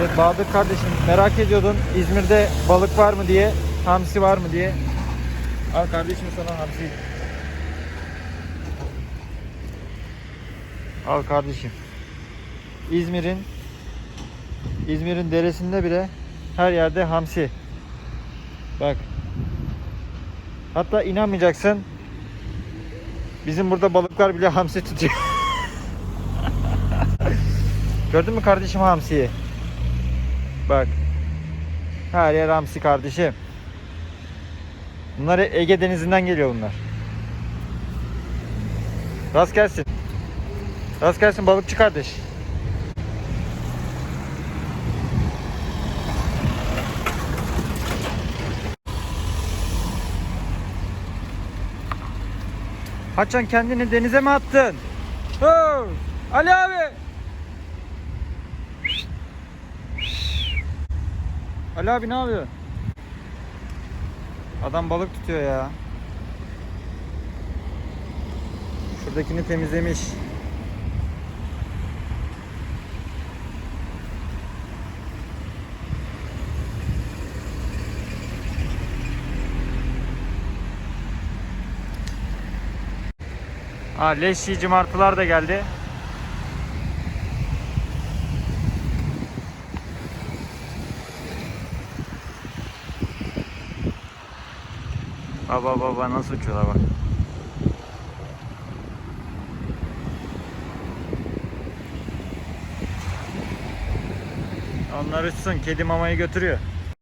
Evet Bahadır kardeşim merak ediyordun İzmir'de balık var mı diye, hamsi var mı diye. Al kardeşim sana hamsi. Al kardeşim. İzmir'in İzmir'in deresinde bile her yerde hamsi. Bak. Hatta inanmayacaksın. Bizim burada balıklar bile hamsi tutuyor. Gördün mü kardeşim hamsiyi? Bak. Her yer hamsi kardeşim. Bunlar Ege Denizi'nden geliyor bunlar. Rast gelsin. Rast gelsin balıkçı kardeş. Haçan kendini denize mi attın? Ho! Ali abi! Ali abi ne yapıyor? Adam balık tutuyor ya. Şuradakini temizlemiş. Ha leş yiyici da geldi. Baba baba nasıl uçuyorlar bak. Onlar uçsun. Kedi mamayı götürüyor.